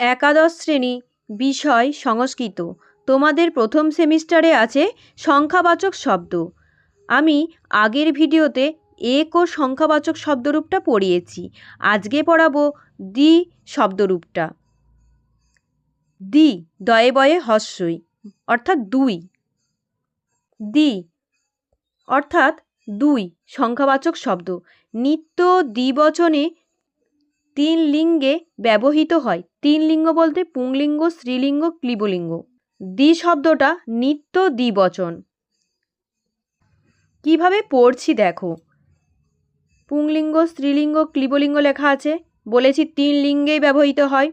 একাদশ শ্রেণি, বিষয়, সংস্কৃত। তোমাদের প্রথম সেমিস্টারে আছে সংখ্যাবাচক শব্দ। আমি আগের ভিডিওতে এক ও সংখ্যাবাচক শব্দরূপটা পড়িয়েছি। আজকে পড়াবো দ্বি শব্দরূপটা। দি, দয়ে বয়ে হস্যই, অর্থাৎ দুই। দি, অর্থাৎ দুই, সংখ্যাবাচক শব্দ। নিত্য দ্বিবচনে তিন লিঙ্গে ব্যবহৃত হয়। তিন লিঙ্গ বলতে পুংলিঙ্গ, স্ত্রীলিঙ্গ, ক্লিবলিঙ্গ। দ্বি শব্দটা নিত্য দ্বিবচন। কীভাবে পড়ছি দেখো। পুংলিঙ্গ, স্ত্রীলিঙ্গ, ক্লিবলিঙ্গ লেখা আছে। বলেছি তিন লিঙ্গেই ব্যবহৃত হয়।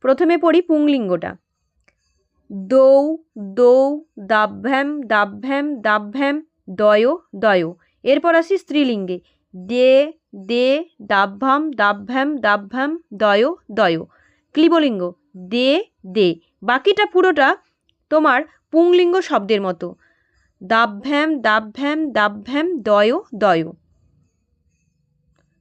প্রথমে পড়ি পুংলিঙ্গটা। দৌ দৌ, দাভ্যাম দাভ্যাম দাভ্যাম, দয় দয়। এরপর আসি স্ত্রীলিঙ্গে। দে দে, দাভ্যাম দাভ্যাম দাভ্যাম, দয় দয়। ক্লিবলিঙ্গ, দে দে। বাকিটা পুরোটা তোমার পুংলিঙ্গ শব্দের মতো। দাভ্যাম দাভ্যাম দাভ্যাম, দয় দয়।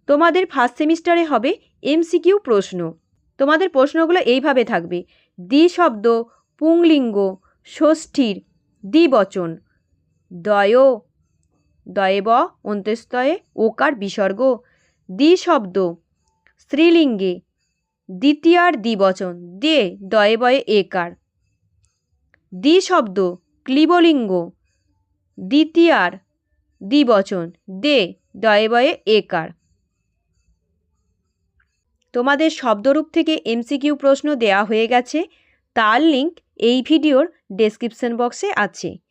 তোমাদের ফার্স্ট সেমিস্টারে হবে এমসিকিউ প্রশ্ন। তোমাদের প্রশ্নগুলো এইভাবে থাকবে। দ্বি শব্দ পুংলিঙ্গ, ষষ্ঠীর দ্বিবচন। দয় দয়েব অন্ত্যস্তয়ে ওকার বিসর্গ দ্বি শব্দ স্ত্রীলিঙ্গে, দ্বিতীয়ার দ্বিবচন দে দয়ে বয়ে একার। দ্বি শব্দ ক্লীবলিঙ্গ, দ্বিতীয়ার দ্বিবচন দে দয়ে বয়ে একার। তোমাদের শব্দরূপ থেকে এমসিকিউ প্রশ্ন দেয়া হয়ে গেছে, তার লিঙ্ক এই ভিডিওর ডেসক্রিপশন বক্সে আছে।